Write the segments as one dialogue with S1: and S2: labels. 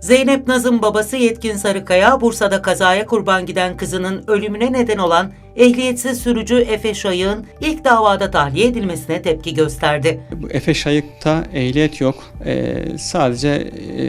S1: Zeynep Naz'ın babası Yetkin Sarıkaya, Bursa'da kazaya kurban giden kızının ölümüne neden olan ehliyetsiz sürücü Efe Şayık'ın ilk davada tahliye edilmesine tepki gösterdi.
S2: Efe Şayık'ta ehliyet yok. Ee, sadece e,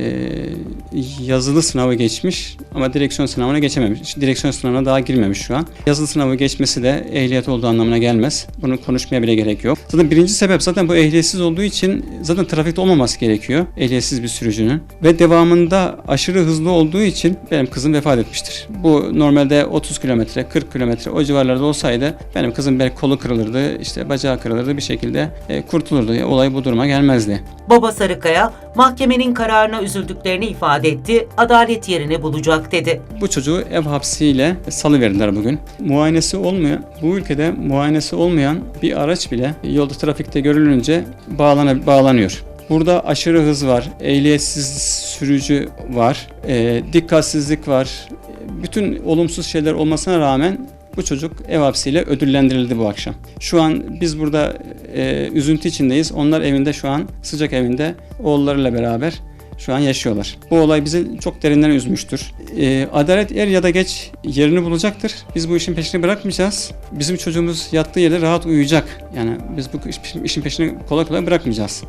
S2: yazılı sınavı geçmiş ama direksiyon sınavına geçememiş. Direksiyon sınavına daha girmemiş şu an. Yazılı sınavı geçmesi de ehliyet olduğu anlamına gelmez. Bunu konuşmaya bile gerek yok. Zaten birinci sebep zaten bu ehliyetsiz olduğu için zaten trafikte olmaması gerekiyor. Ehliyetsiz bir sürücünün. Ve devamında aşırı hızlı olduğu için benim kızım vefat etmiştir. Bu normalde 30 kilometre, 40 kilometre o civarlarda olsaydı benim kızım belki kolu kırılırdı, işte bacağı kırılırdı bir şekilde e, kurtulurdu. Olay bu duruma gelmezdi.
S1: Baba Sarıkaya, mahkemenin kararına üzüldüklerini ifade etti, adalet yerini bulacak dedi.
S2: Bu çocuğu ev hapsiyle salıverdiler bugün. Muayenesi olmayan, bu ülkede muayenesi olmayan bir araç bile yolda trafikte görülünce bağlana, bağlanıyor. Burada aşırı hız var, ehliyetsiz sürücü var, e, dikkatsizlik var. Bütün olumsuz şeyler olmasına rağmen bu çocuk ev hapsiyle ödüllendirildi bu akşam. Şu an biz burada e, üzüntü içindeyiz. Onlar evinde şu an sıcak evinde oğullarıyla beraber şu an yaşıyorlar. Bu olay bizi çok derinden üzmüştür. E, adalet er ya da geç yerini bulacaktır. Biz bu işin peşini bırakmayacağız. Bizim çocuğumuz yattığı yerde rahat uyuyacak. Yani biz bu iş- işin peşini kolay kolay bırakmayacağız.